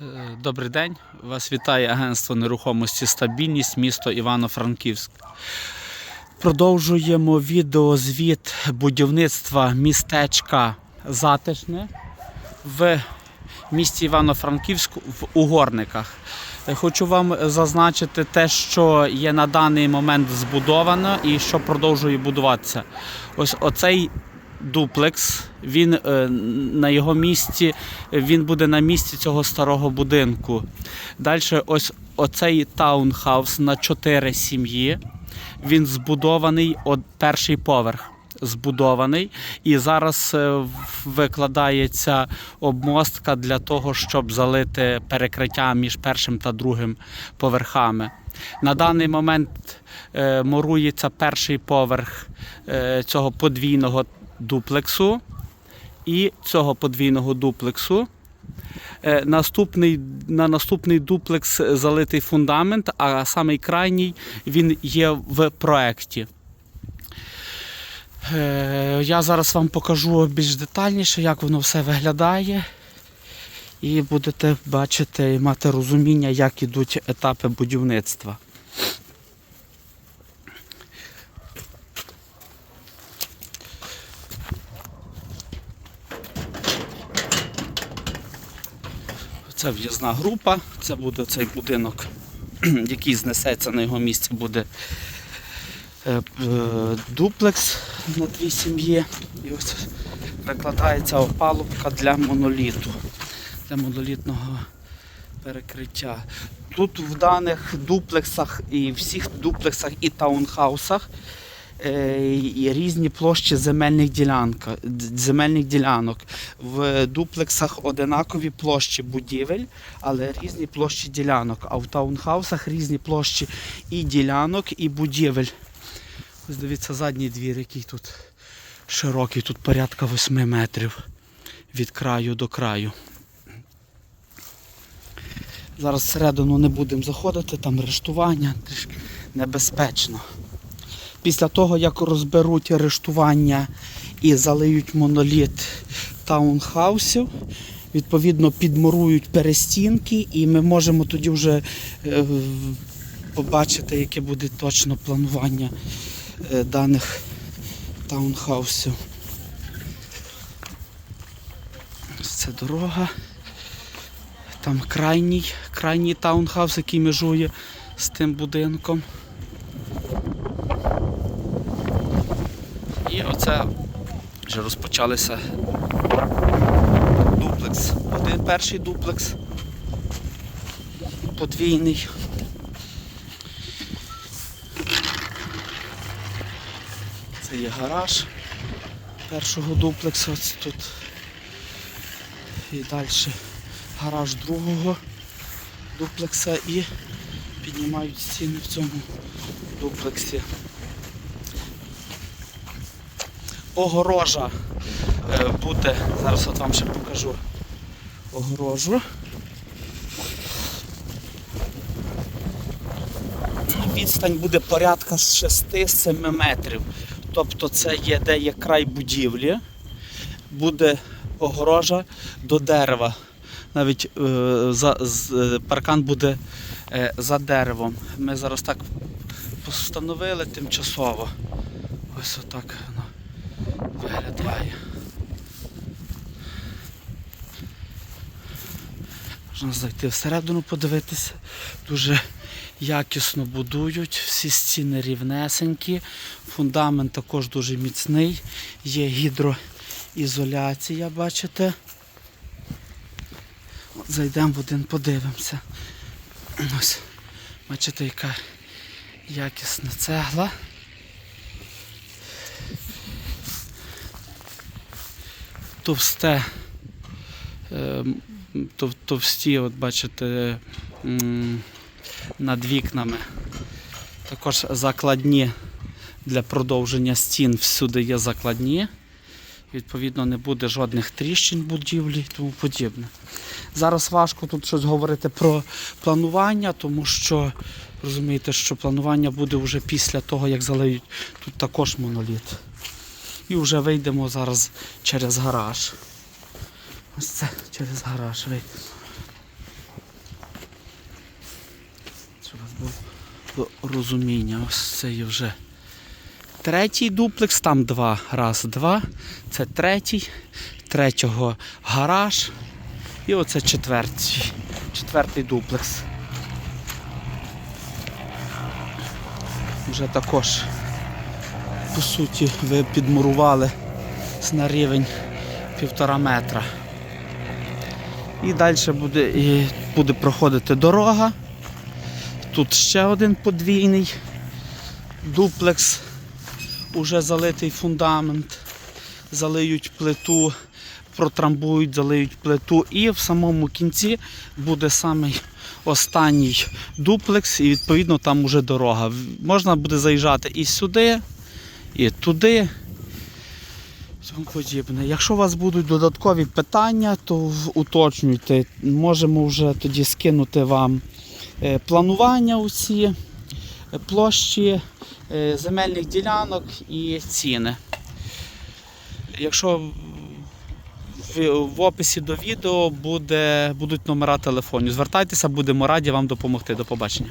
Е, Добрий день. Вас вітає агентство нерухомості Стабільність, місто Івано-Франківськ. Продовжуємо відеозвіт будівництва містечка Затишне в місті Івано-Франківськ в Угорниках. Е, Хочу вам зазначити те, що є на даний момент збудовано і що продовжує будуватися. Ось оцей дуплекс. Він е, на його місці, він буде на місці цього старого будинку. Далі, ось оцей таунхаус на чотири сім'ї. Він збудований от перший поверх. Збудований і зараз е, викладається обмостка для того, щоб залити перекриття між першим та другим поверхами. На даний момент е, мурується перший поверх цього подвійного дуплексу і цього подвійного дуплексу. Е, Наступний, на наступний дуплекс залитий фундамент, а самий крайній він є в проєкті. Е, Я зараз вам покажу більш детальніше, як воно все виглядає. І будете бачити і мати розуміння, як ідуть етапи будівництва. Це в'їзна група, це буде цей будинок, який знесеться на його місці, буде е, е, дуплекс на дві сім'ї. І ось викладається опалубка для моноліту, для монолітного перекриття. Тут в даних дуплексах і всіх дуплексах і таунхаусах різні площі земельних ділянка, д- земельних ділянок. В дуплексах одинакові площі будівель, але різні площі ділянок. А в таунхаусах різні площі і ділянок, і будівель. Ось дивіться, задній двір, який тут широкий, тут порядка 8 метрів від краю до краю. Зараз всередину не будемо заходити, там рештування трішки небезпечно. Після того, як розберуть рештування і залиють моноліт таунхаусів, відповідно підмурують перестінки, і ми можемо тоді вже е, побачити, яке буде точно планування е, даних таунхаусів. Це дорога. Там крайній, крайній таунхаус, який межує з тим будинком. І оце вже розпочалися дуплекс. Один перший дуплекс. Подвійний. Це є гараж першого дуплексу. Ось тут. І далі гараж другого дуплекса і піднімають стіни в цьому дуплексі. Огорожа е, буде, зараз от вам ще покажу огорожу. Відстань буде порядка з 6-7 метрів. Тобто це є де є край будівлі, буде огорожа до дерева. Навіть е, за, з, е, паркан буде е, за деревом. Ми зараз так постановили тимчасово. Ось отак виглядає. Можна зайти всередину подивитися. Дуже якісно будують, всі стіни рівнесенькі, фундамент також дуже міцний, є гідроізоляція, бачите. Зайдемо в один, подивимося. Ось, бачите, яка якісна цегла. Товсте, е, тов- товсті, от бачите, над вікнами. Також закладні для продовження стін всюди є закладні. Відповідно, не буде жодних тріщин будівлі і тому подібне. Зараз важко тут щось говорити про планування, тому що розумієте, що планування буде вже після того, як залиють тут також моноліт і вже вийдемо зараз через гараж. Ось це через гараж вийдемо. Щоб було розуміння, ось це є вже. Третій дуплекс, там два. Раз, два. Це третій, третього гараж. І оце четвертий. Четвертий дуплекс. Вже також по суті, ви підмурували на рівень півтора метра. І далі буде, і буде проходити дорога. Тут ще один подвійний дуплекс, уже залитий фундамент, залиють плиту, протрамбують, залиють плиту. І в самому кінці буде самий останній дуплекс, і відповідно там уже дорога. Можна буде заїжджати і сюди, і туди. Подібне. Якщо у вас будуть додаткові питання, то уточнюйте. Можемо вже тоді скинути вам е, планування усі, е, площі е, земельних ділянок і ціни. Якщо в описі до відео буде, будуть номера телефонів. Звертайтеся, будемо раді вам допомогти. До побачення.